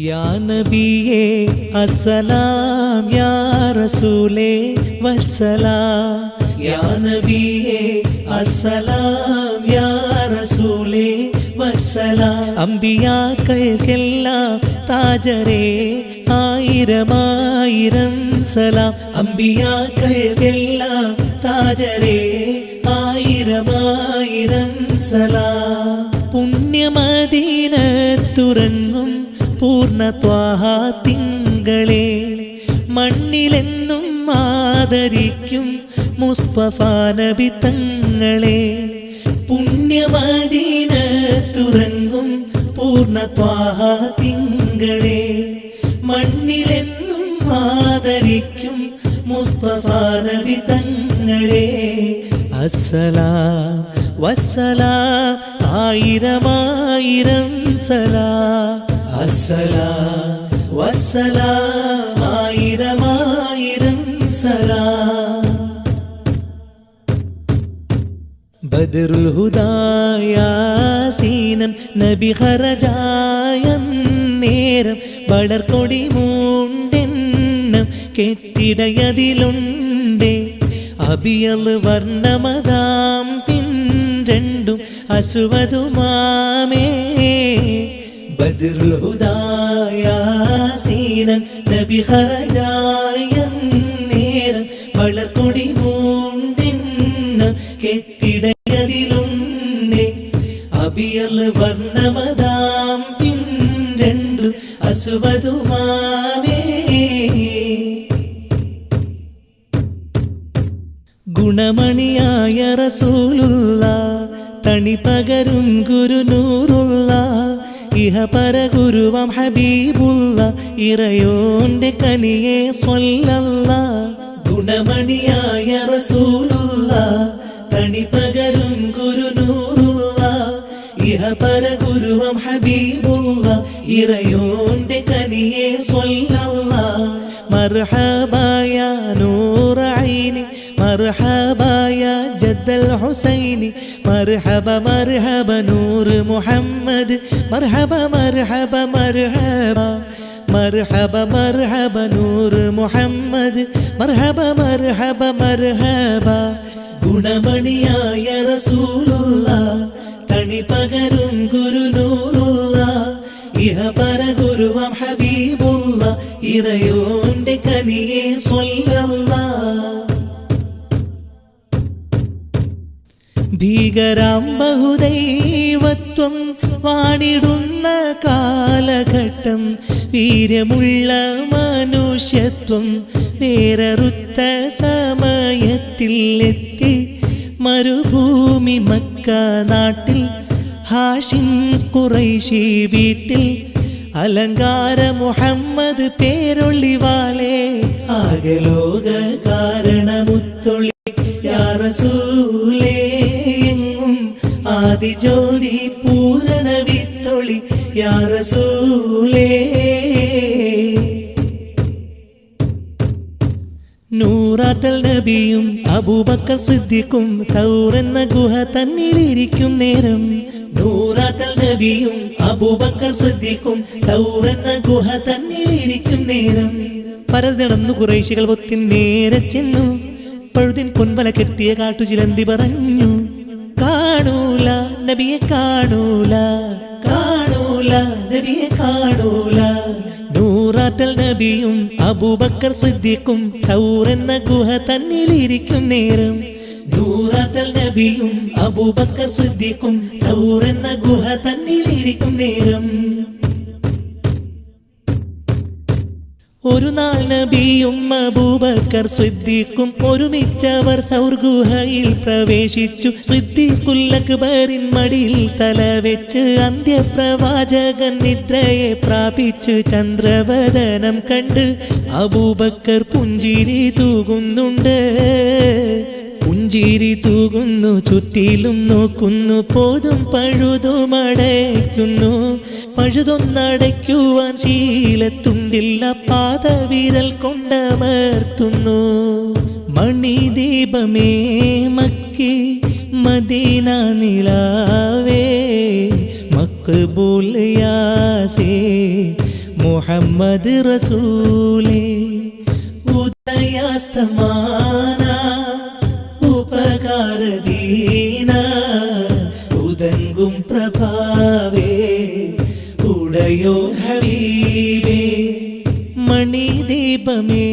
യാ നബിയേ അസ്സലാം യാ റസൂലേ വസ്സലാം യാ നബിയേ അസ്സലാം യാ റസൂലേ വസ്സലാം അമ്പിയാക്കൾക്കെല്ലാം താജരേ ആയിരമായിരം സലാം അമ്പിയാക്കൾക്കെല്ലാം താജരേ ആയിരമായിരം സലാം പുണ്യമദീനത്തുറങ്ങും പൂർണത്വാഹ തിങ്കളെ മണ്ണിലെന്നും ആദരിക്കും മുസ്തഫ നബി തങ്ങളെ. പുണ്യമദീനത്തുറങ്ങും പൂർണത്വാഹ തിങ്കളെ മണ്ണിലെന്നും ആദരിക്കും മുസ്തഫ നബി തങ്ങളെ. അസ്സലാം വസ്സലാം ആയിരമായിരം സലാ. അസ്സലാം വസ്സലാം ആയിരമായിരം സലാ. ബദറുൽ ഹുദായാസീനൻ നബി ഖറജായ നേരം വളർക്കൊടി മൂണ്ടെണ്ണം കെട്ടിടയതിലുണ്ടേ. അബിയൽ വർണമതാം പിൻ രണ്ടും അസുവതുമാമേ. ബദറുൽ ഹുദായാസീനൻ നബി ഖറജായ നേരം വളർക്കൊടി മൂണ്ടിന്ന കെട്ടിടയതിലുണ്ടേ അബിയൽ വർണമതാം പിൻ രണ്ടും അസുവതുമാവേ ഗുണമണിയായ റസൂലുള്ള തണി പകരും ഗുരുനൂറുള്ള ഇഹപര ഗുരുവം ഹബീബുള്ള ഇറയോന്റെ കനിയെ സ്വല്ലല്ല. ഗുണമണിയായ റസൂലുള്ള തണി പകരും ഗുരുനൂറുള്ള ഇഹപര ഗുരുവം ഹബീബുള്ള ഇറയോന്റെ കനിയെ സ്വല്ലല്ല. മർഹബായ നൂറായി മർഹ ഹുസൈനി. മർഹബ മർഹബ നൂറ് മുഹമ്മദ്. മർഹബ മർഹബ മർഹബ. മർഹബ മർഹബ നൂറ് മുഹമ്മദ്. മർഹബ മർഹബ മർഹബ. ഗുണമണിയായ റസൂലുള്ള തണി പകരും ഗുരുനൂറുള്ള ഇഹപര ഗുരുവം ഹബീബുള്ള ഇറയോ ഭീകരാം ബഹുദൈവത്വം വാണിടുന്ന കാലഘട്ടം വീര്യമുള്ള മനുഷ്യത്വം വേററുത്ത സമയത്തിൽ എത്തി. മരുഭൂമി മക്ക നാട്ടിൽ ഹാഷിം കുറൈശി വീട്ടിൽ. അലങ്കാര മുഹമ്മദ് പേരൊള്ളിവാലേ ആകെ കാരണമുത്തൊളി ആദിജ്യോതി പൂരണ വിത്തൊളി യാറസൂലേ നൂറാറ്റൽ നബിയും അബൂബക്കർ സിദ്ദിഖും തൗറെന്ന ഗുഹ തന്നിലിരിക്കും നേരം. നൂറാറ്റൽ നബിയും അബൂബക്കർ സിദ്ദിഖും തൗറെന്ന ഗുഹ തന്നിലിരിക്കും നേരം. പരതിടന്നു കുറേശികൾ ഒത്തിൻ നേരെ ചെന്നു. പഴുതിൻ പൊൻവല കെട്ടിയ കാട്ടുചിലന്തി പറഞ്ഞു. നബിയെ കാണൂല കാണൂല നബിയെ കാണൂല. നൂറാറ്റൽ നബിയും അബൂബക്കർ സിദ്ദീഖും തൗറെന്ന ഗുഹ തന്നിലിരിക്കും നേരം. നൂറാറ്റൽ നബിയും അബൂബക്കർ സിദ്ദീഖും തൗറെന്ന ഗുഹ തന്നിലിരിക്കും നേരം. ഒരു നാൾ നബിയും അബൂബക്കർ സിദ്ദീഖും ഒരുമിച്ചവർ തൗർ ഗുഹയിൽ പ്രവേശിച്ചു. സിദ്ദീഖുൽ അക്ബറിൻ മടിയിൽ തല വെച്ച് അന്ത്യപ്രവാചകൻ നിദ്രയെ പ്രാപിച്ച് ചന്ദ്രവദനം കണ്ട് അബൂബക്കർ പുഞ്ചിരി തൂകുന്നുണ്ട്. പുഞ്ചിരി തൂകുന്നു ചുറ്റിലും നോക്കുന്നു പോതും പഴുതുമടയ്ക്കുന്നു പഴുതൊന്നടയ്ക്കുവാൻ ശീലത്തുണ്ടില്ല പാദവിരൽ കൊണ്ടമർത്തുന്നു. മണിദീപമേ മക്കി മദീന നിലാവേ മക്ബൂൽ മുഹമ്മദ് റസൂലേ. ഉദയാസ്തമാന ഉപകാരദീന ഉദങ്കും പ്രഭാവേ ഉടയോ ഹബീബേ മണിദീപമേ